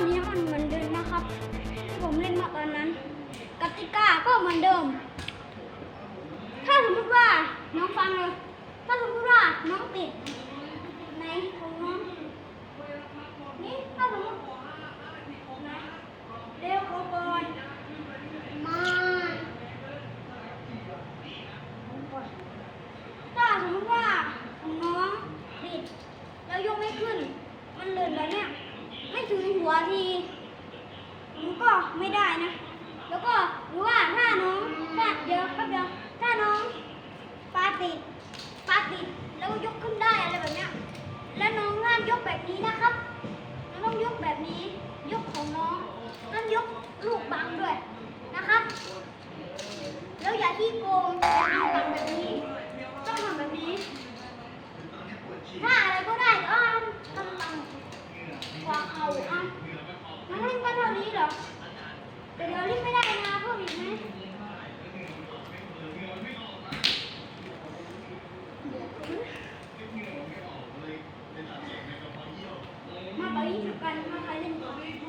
อนนี้มันเหมือนเดิมนะครับที่ผมเล่นมาตอนนั้น กติกาก็เหมือนเดิม ถ้าสมมติว่าน้องฟังเลยถ้าสมมติว่าน้องติดในของน้องนี่ถ้าสมมติเร็วกว่าก่อนมาถ้าสมมติว่าของน้องติดแล้วยกไม่ขึ้น มันเลื่อนแล้วเนี่ย ไม่ถึงหัวทีมันก็ไม่ได้นะ แล้วก็หรือว่าถ้าน้องถ้าเดี๋ยวแป๊บเดียวถ้าน้องปาติดปาติดแล้วยกขึ้นได้อะไรแบบเนี้ย แล้วน้องห้ามยกแบบนี้นะครับน้องต้องยกแบบนี้ ยกของน้องห้ามยกลูกบังด้วยนะครับ แล้วอย่าที่โกงอย่าทำบังแบบนี้ ต้องทำแบบนี้ ถ้าอะไรก็ได้ก็ห้ามทำบัง เอาอะนั่นก็เท่านี้เหรอแต่เราเล่นไม่ได้นะเพิ่มอีกไหมมาไปอยี่สิบกันมาไปเล่นก่อน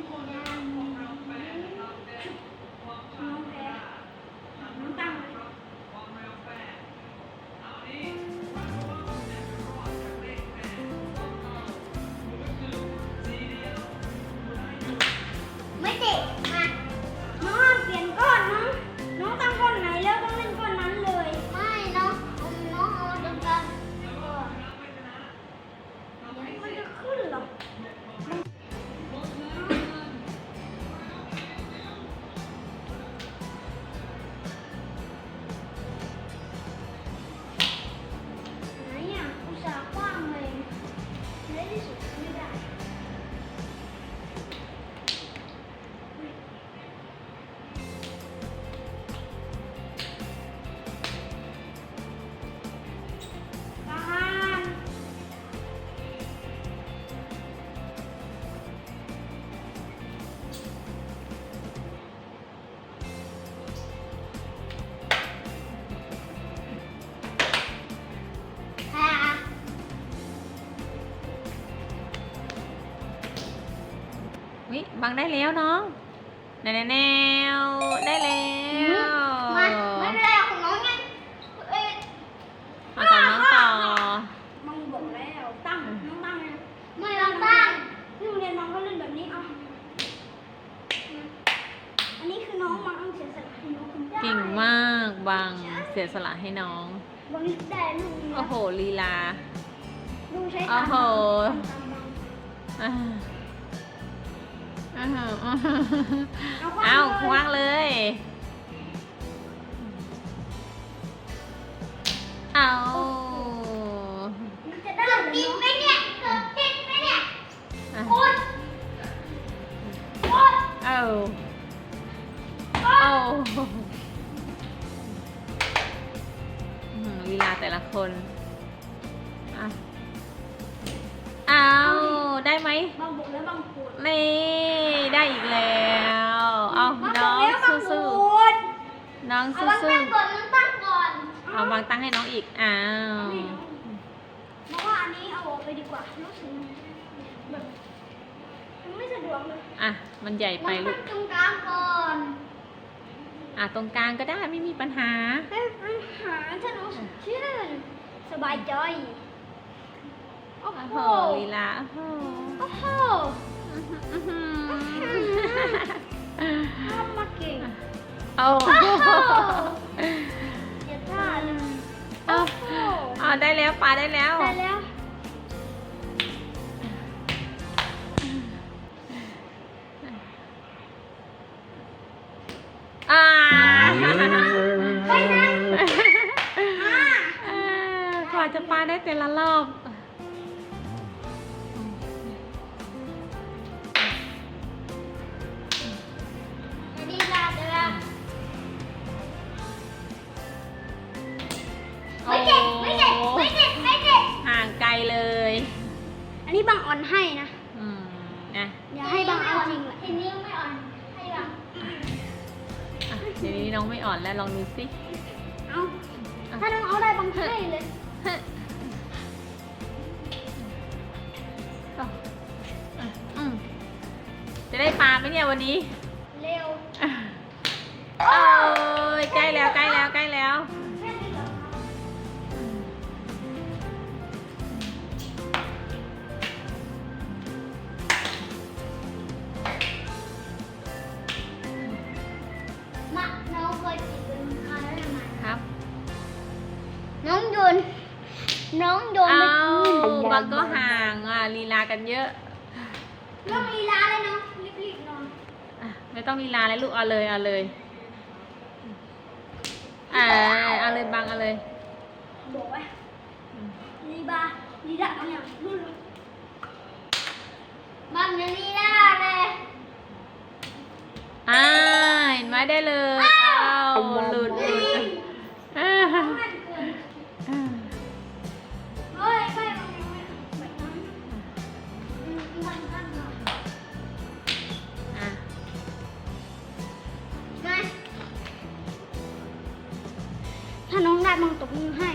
บังได้แล้วน้องแนวแนวได้แล้วมาไม่เป็นไรหรอกของน้องไงเอ้ยเอาต่อน้องต่อมังบอกแล้วตั้งน้องตั้งไงไม่น้องตั้งที่โรงเรียนน้องก็เล่นแบบนี้เอาอันนี้คือน้องมังเสียสละให้น้องคุณได้เก่งมากบังเสียสละให้น้องบางทีได้ลูกโอ้โหลีลาลูกใช้โอ้โหอ่า อ้าวอ้าวเอาคว้างอ้าวเลยคว้างเลยเอามันจะได้กินไหมเนี่ยเกิดกินไหมเนี่ยโอ๊ยโอ๊ยเอาเอาลีลาแต่ละคนอะเอาได้ไหมบางบุกและบางปวดนี่ อีกแล้ว เอาบางน้องแล้วบางสู้ปวดๆน้องเอาสู้บางตั้งก่อนมันตั้งก่อนๆเอาวางตั้งให้น้องอีก อ้าวเพราะว่าอันนี้เอาออกไปดีกว่ารู้สึกแบบมันไม่สะดวกเลยอะ มันใหญ่ไปมันลูตั้กงตรงกลางก่อน อะตรงกลางก็ได้ไม่มีปัญหาให้ปัญหาถ้าน้องสดชื่นสบายใจโอ้โอ้โหโหลีลาโอ้โหโอ้โหอื้อหือ ทำมาเก่งโอ้โหโอ้โหอย่าท่าเลยเอาโอ้โหเอาได้แล้วปลาได้แล้ว ได้แล้ว อ่าไปนะอ่าเอ่อกว่าจะปลาได้แต่ละรอบ ไม่เด็ดไม่เด็ดไม่เด็ดไม่เด็ดห่างไกลเลยอันนี้บางอ่อนให้นะอืมนะอย่าให้บางเอาจริงแหละทีนี้ไม่อ่อนให้บางอะเดี๋ยวนี้น้องไม่อ่อนแล้วลองดูสิเอาถ้าน้องเอาได้บางให้เลยเอาอะอืมจะได้ได้ปลาไหมเนี่ยวันนี้ เร็วเอ้ยใกล้แล้วใกล้แล้ว น้องโยน น้องโยนเอ้าไปบางก็ห่างอะลีลากันเยอะ เรื่องลีลาเลยเนาะรีบๆหนอนอะไม่ต้องลีลาแล้วลูกเอาเลยเอาเลยอ่าเอาเลยบางเอาเลยบอกไว้ลีบาลีลาเอาอย่างรุ่นเลยบางอย่างลีลาเลยอ่าเห็นไหมได้เลย มือให้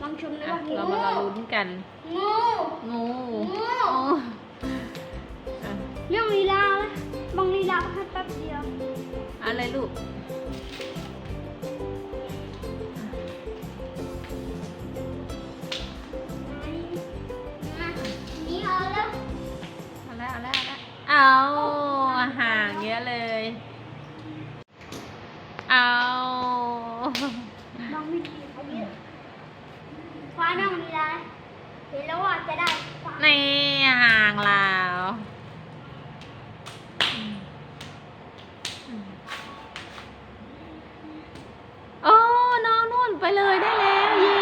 บางชมนะอะว่าเรามาเราลุ้นกันงู งูงูโอ้อะเรื่องลีลาไหมบางลีลาก็แค่แป๊บเดียวเอาเลยลูก มานี่เอาแล้วเอาแล้วเอาแล้วเอาแล้วเอาห่างเยอะเลย เอา บางวิธีเขาเยอะฟ้า น้องลีลาเห็นแล้วว่าจะได้ฟ้านี่ห่างแล้วโอ้น้องนุ่นไปเลยได้แล้วเย้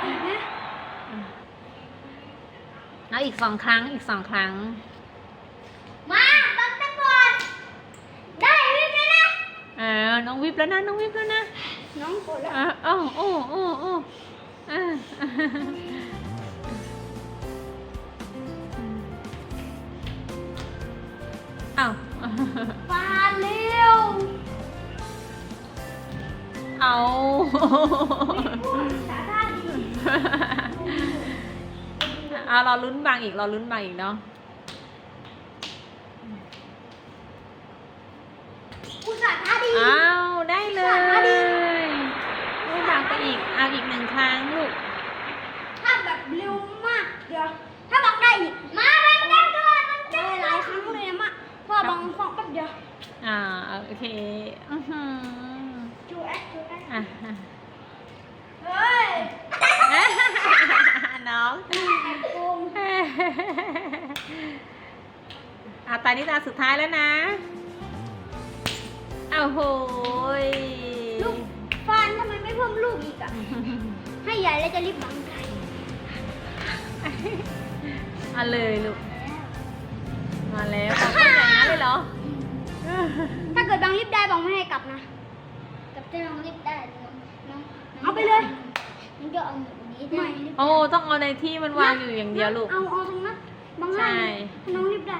เห็นไหมเอาอีกสองครั้งอีกสองครั้ง มาบังตะกอนได้วิ่งเลยนะเออน้องวิบแล้วนะ น้องวิบแล้วนะ น้องกดแล้วอะโอ้โอ้โอ้โอ้ อะเอ้าฟ้าเร็วเอาสาท่าดีเอาเราลุ้นบางอีกเราลุ้นบางอีกเนาะ อุตส่าห์ท่าดี อ้าวได้เล สาธุดิ ยลุ้นบางไป อีกเอาอีกหนึ่งครั้งลูก ถ้าแบบเร็วมากเดี๋ยวถ้าบังได้อีก มาบังได้ก่อนบังได้หลายครั้งเลยนะมะเพราะว่าบังฟองแป๊บเดียว อ่าโอเค อื้อหือจูแอคจูแอคอะเฮ้ยน้องแอบโกงอาตานี้ตาสุดท้ายแล้วนะเอาโหยลูก ฟานทำไมไม่เพิ่มลูกอีกอะ ให้ใหญ่แล้วจะรีบบังไก่เอาเลยลูก มาแล้วบอกว่าอย่างนั้นเลยเหรอ ถ้าเกิดบังรีบได้บังไม่ให้กลับนะ กลับจะน้องรีบได้น้องน้องเอาไปเลยมันจะเอาแบบนี้ไม่โอ้ต้องเอาในที่มันวางอยู่อย่างเดียวลูก เอาเอาตรงนั้นบังให้ใช่ให้น้องรีบได้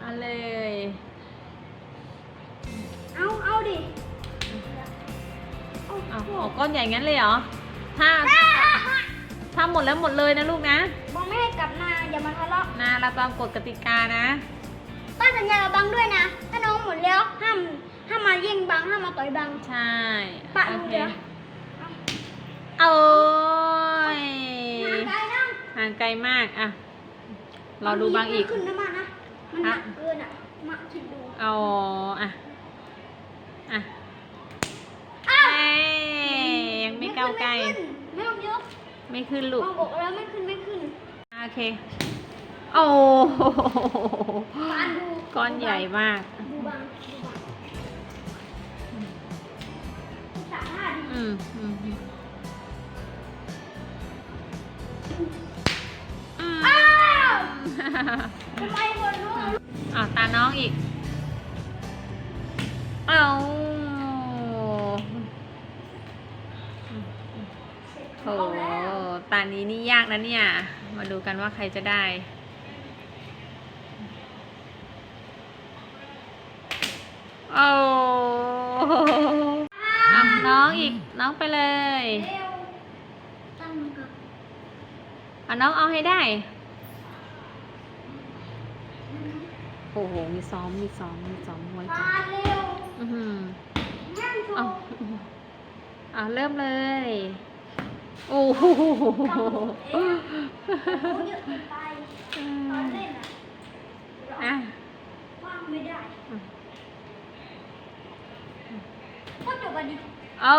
เอาเลย เอาเอาดิเอาเอาพวเอากก้อนใหญ่งั้นเลยเหรอถ้าถ้าหมดแล้วหมดเลยนะลูกนะบังไม่ให้กลับนะอย่ามาทะเลาะนะเราตามกฎกติกานะป้าสัญญากับบังด้วยนะ ถ้าน้องหมดแล้วห้ามห้ามมาแย่งบังห้ามมาต่อยบังใช่ปะโอลูกเคเดียวโอ้ยห่างไกลนะห่างไกลมากอะเราดูบางอีกมันขึ้นนะมานะมันหนักฮะเกินอะมาคิดดูเอาอะอะ อ้าว เอ้ยยัง ไม่ก้าวไกลไม่ขึ้นไม่ต้องยกไม่ขึ้นลูกมอบอกแล้วไม่ขึ้นไม่ขึ้นโอเค โอ้โหก้อนใหญ่มากอืมอืมอืมอ้าวทำไมคนรู้อ่าตาน้องอีก เอา โถตานี้นี่ยากนะเนี่ย มาดูกันว่าใครจะได้ โอ้น้องอีกน้องไปเลยเอาน้องเอาให้ได้ โอ้โห มีซ้อม มีซ้อม มีซ้อมมวยจ้ะอือหือเอาเริ่มเลย โอ้โหอะว่างไม่ได้ก็จบวันนี้เอา